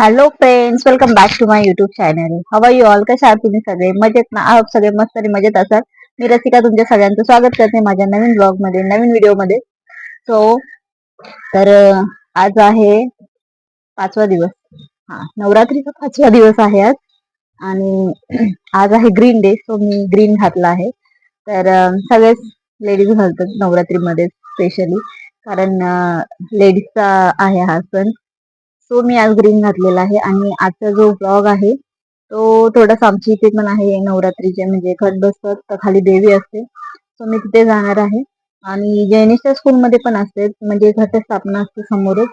Hello friends welcome back to my YouTube channel how are you all कशा आहात तुम्ही सगळे? मजेत ना? आहोत सगळे मस्त आणि मजेत असाल? मी रसिका तुमच्या सगळ्यांचं स्वागत करते माझ्या नवीन ब्लॉगमध्ये नवीन व्हिडिओमध्ये सो तर आज आहे पाचवा दिवस. हा नवरात्रीचा पाचवा दिवस आहे आज. आणि आज आहे ग्रीन डे सो मी ग्रीन घातला आहे. तर सगळेच लेडीज घालतात नवरात्रीमध्ये स्पेशली कारण लेडीजचा आहे हा सण सो मी आज ग्रीन घातलेला आहे आणि आजचा जो ब्लॉग आहे तो थोडासा आमची इथे पण आहे. नवरात्रीचे म्हणजे घट बसतात तर खाली देवी असते. सो मी तिथे जाणार आहे. आणि जैनिशच्या स्कूलमध्ये पण असते म्हणजे घटस्थापना असते समोरच.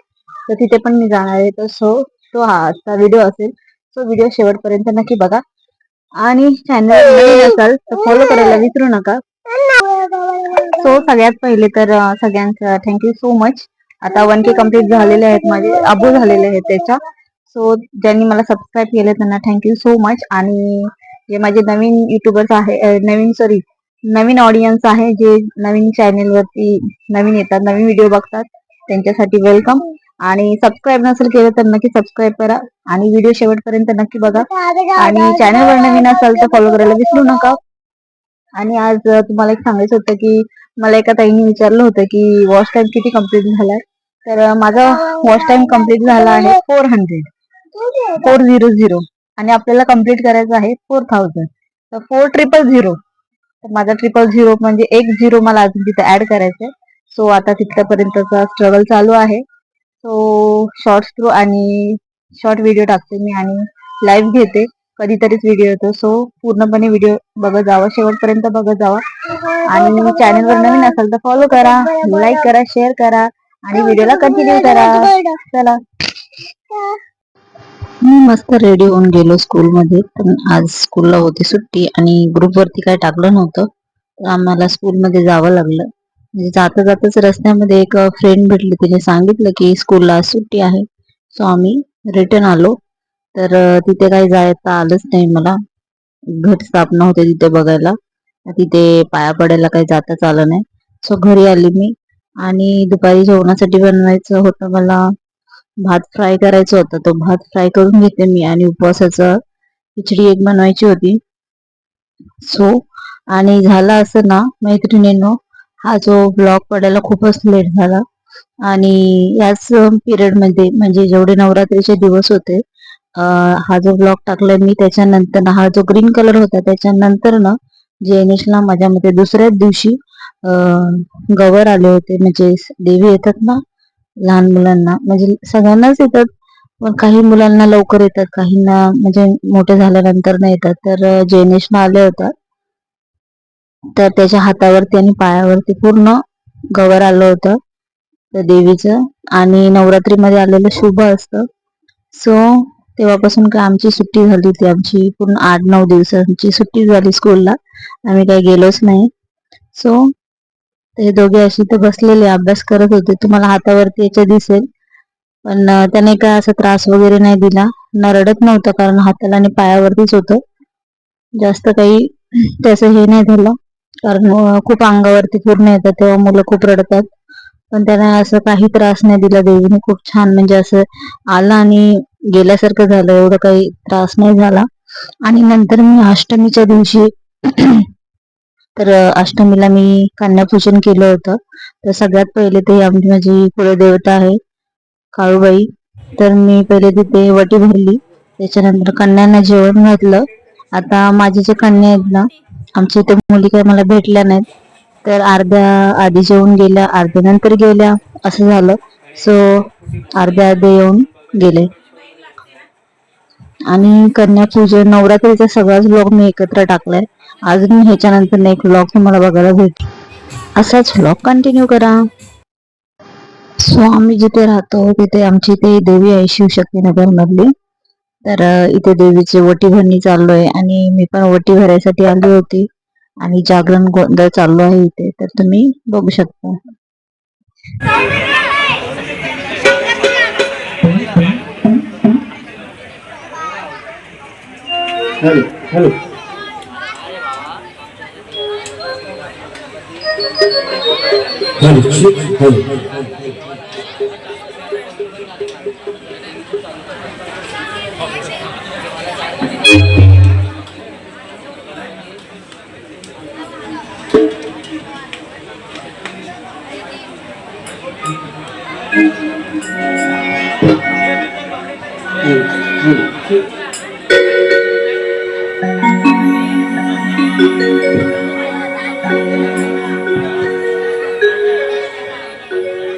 तर तिथे पण मी जाणार आहे. तर सो तो हा आजचा व्हिडिओ असेल. सो व्हिडिओ शेवटपर्यंत नक्की बघा. आणि चॅनल नवीन असाल तर फॉलो करायला विसरू नका. सो सगळ्यात पहिले तर सगळ्यांचं थँक्यू सो मच आता वन के कंप्लीट झालेले आहेत माझे अबू झालेले आहेत त्याच्या. सो ज्यांनी मला सबस्क्राईब केले त्यांना थँक्यू सो मच आणि जे माझे नवीन युट्यूबर्स आहे नवीन सॉरी नवीन ऑडियन्स आहे जे नवीन चॅनेल वरती नवीन येतात नवीन व्हिडिओ बघतात त्यांच्यासाठी वेलकम आणि सबस्क्राईब नसेल केलं तर नक्की सबस्क्राईब करा. आणि व्हिडिओ शेवटपर्यंत नक्की बघा. आणि चॅनलवर नवीन असाल तर फॉलो करायला विसरू नका. आणि आज तुम्हाला एक सांगायचं होतं की मला एका ताईने विचारलं होतं की वॉच टाइम किती कंप्लीट झालाय? तर माझा वॉश टाइम कंप्लीट झाला आहे four hundred four zero zero आणि आपल्याला कंप्लीट करायचं आहे फोर थाउजंड तर फोर ट्रिपल झिरो तर माझा ट्रिपल झिरो म्हणजे एक झिरो मला अजून तिथे ऍड करायचंय सो आता तिथपर्यंतचा स्ट्रगल चालू आहे. सो शॉर्ट्स थ्रू आणि शॉर्ट व्हिडिओ टाकते मी आणि लाईव्ह घेते. कधीतरीच व्हिडिओ येतो. सो पूर्णपणे व्हिडिओ बघत जावा. शेवटपर्यंत बघत जावा. आणि चॅनलवर नवीन असाल तर फॉलो करा. लाईक करा शेअर करा. आणि व्हिडिओला कंटिन्यू करा. चला. मी मस्त रेडी होऊन गेलो स्कूलमध्ये पण आज स्कूलला होती सुट्टी आणि ग्रुपवरती काय टाकलं नव्हतं. तर आम्हाला स्कूलमध्ये जावं लागलं. म्हणजे जाता जाताच रस्त्यामध्ये एक फ्रेंड भेटली. तिने सांगितलं की स्कूलला आज सुट्टी आहे. सो आम्ही रिटर्न आलो. तर तिथे काही जायचं आलंच नाही मला. घट स्थापना होते तिथे बघायला. तिथे पाया पडायला काही जाताच आलं नाही. सो घरी आली मी. आणि दुपारी जेवणासाठी बनवायचं होतं मला. भात फ्राय करायचं होतं. तो भात फ्राय करून घेते मी आणि उपवासाचं खिचडी एक बनवायची होती. सो आणि झालं असं ना मैत्रिणींनो हा जो ब्लॉग पडायला खूपच लेट झाला. आणि याच पिरियडमध्ये म्हणजे जेवढे नवरात्रीचे दिवस होते हा जो ब्लॉग टाकलाय मी त्याच्यानंतर ना हा जो ग्रीन कलर होता त्याच्यानंतर ना जेनेशला माझ्या मते दुसऱ्याच दिवशी गवर आले होते म्हणजे देवी येतात ना लहान मुलांना म्हणजे सगळ्यांनाच येतात पण काही मुलांना लवकर येतात काहींना म्हणजे मोठे झाल्यानंतर नाही येतात. तर अं, आले होता तर त्याच्या हातावरती आणि पायावरती पूर्ण गवर आलं होतं त्या देवीचं. आणि नवरात्रीमध्ये आलेलं शुभ असतं. सो तेव्हापासून काय आमची सुट्टी झाली होती आमची. पूर्ण आठ नऊ दिवसांची सुट्टी झाली स्कूलला आम्ही काही गेलोच नाही. सो ते दोघे अशी तर बसलेले अभ्यास करत होते. तुम्हाला हातावरती याच्या दिसेल. पण त्याने काय असा त्रास वगैरे नाही दिला. न रडत नव्हतं कारण हाताला आणि पायावरतीच होतं. जास्त काही त्याचं हे नाही झालं. कारण खूप अंगावरती पूर्ण येतात तेव्हा मुलं खूप रडतात. पण त्याने असं काही त्रास नाही दिला देवीने. खूप छान म्हणजे असं आलं आणि गेल्यासारखं झालं एवढं काही त्रास नाही झाला. आणि नंतर मी अष्टमीच्या दिवशी तर अष्टमीला मी कन्यापूजन केलं होतं. तर सगळ्यात पहिले ते आमची माझी कुलदेवता आहे काळूबाई. तर मी पहिले तिथे वटी भरली. त्याच्यानंतर कन्यांना जेवण घातलं. आता माझे जे कन्या आहेत ना आमच्या इथे मुली काही मला भेटल्या नाहीत. तर अर्ध्या आधी जेवून गेल्या अर्ध्या नंतर गेल्या असं झालं. सो अर्ध्या अर्धे येऊन गेले. आणि कन्यापूजन नवरात्रीचा सगळाच ब्लॉग मी एकत्र टाकलाय. अजून ह्याच्यानंतर एक ब्लॉग तुम्हाला बघायला भेटेल असाच ब्लॉग कंटिन्यू करा. सो आम्ही जिथे राहतो तिथे आमची इथे देवी आहे शिवशक्ती नगर मधली. तर इथे देवीचे वटी भरणी चालू आहे आणि मी पण वटी भरायसाठी आली होती. आणि जागरण गोंधळ चालू आहे इथे तर तुम्ही बघू शकता. 可以，可以。可以，可以，可以，可以。五，五，七。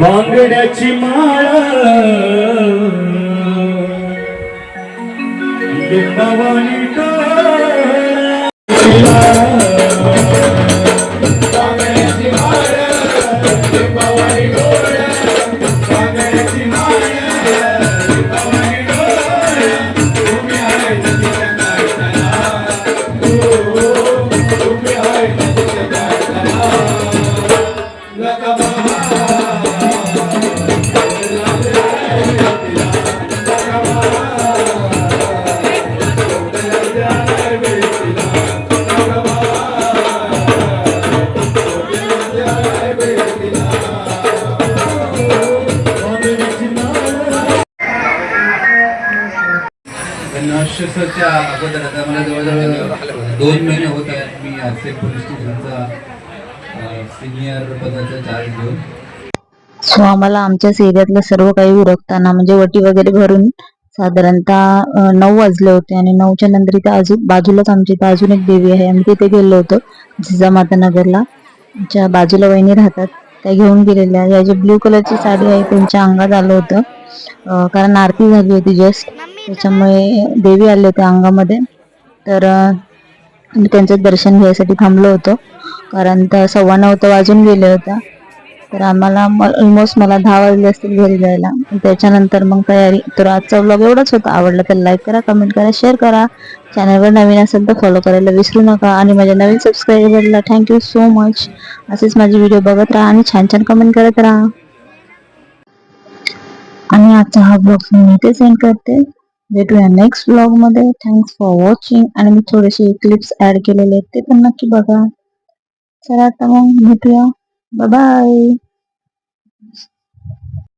बांगड्याची माळ. लिंबावानी टाळ. बांगड्याची टाळ अगोदर आता मला जवळजवळ दोन महिने होत आहेत मी आरसे पोलीस स्टेशनचा सिनियर पदाचा चार्ज घेऊन. सो आम्हाला आमच्याच एरियातलं सर्व काही उरकताना म्हणजे वटी वगैरे भरून साधारणतः नऊ वाजले होते आणि नऊच्या नंतर इथे अजून बाजूलाच आमच्या इथे अजून एक देवी आहे. आम्ही तिथे गेलो होतो जिजामाता नगरला. बाजूला वहिनी राहतात त्या घेऊन गेलेल्या. या जी ब्ल्यू कलरची साडी आहे त्यांच्या अंगात आलं होतं. कारण आरती झाली होती जस्ट त्याच्यामुळे देवी आले होते अंगामध्ये. तर मी आम्ही त्यांचं दर्शन घ्यायसाठी थांबलो होतो. कारण तर सव्वा नऊ तर वाजून गेले होता तर आम्हाला ऑलमोस्ट मला दहा वाजले असतील घरी जायला. त्याच्यानंतर मग तयारी तर आजचा व्लॉग एवढाच होता. आवडला तर लाईक करा कमेंट करा शेअर करा. चॅनलवर नवीन असेल तर फॉलो करायला विसरू नका. आणि माझ्या नवीन सबस्क्रायबरला थँक्यू सो मच असेच माझे व्हिडिओ बघत राहा आणि छान छान कमेंट करत राहा. आणि आजचा हा ब्लॉग मी इथे सेंड करते. भेटूया नेक्स्ट ब्लॉगमध्ये. थँक्स फॉर वॉचिंग आणि मी थोडेसे क्लिप्स ऍड केलेले आहेत ते पण नक्की बघा. चला आता मग भेटूया. बाय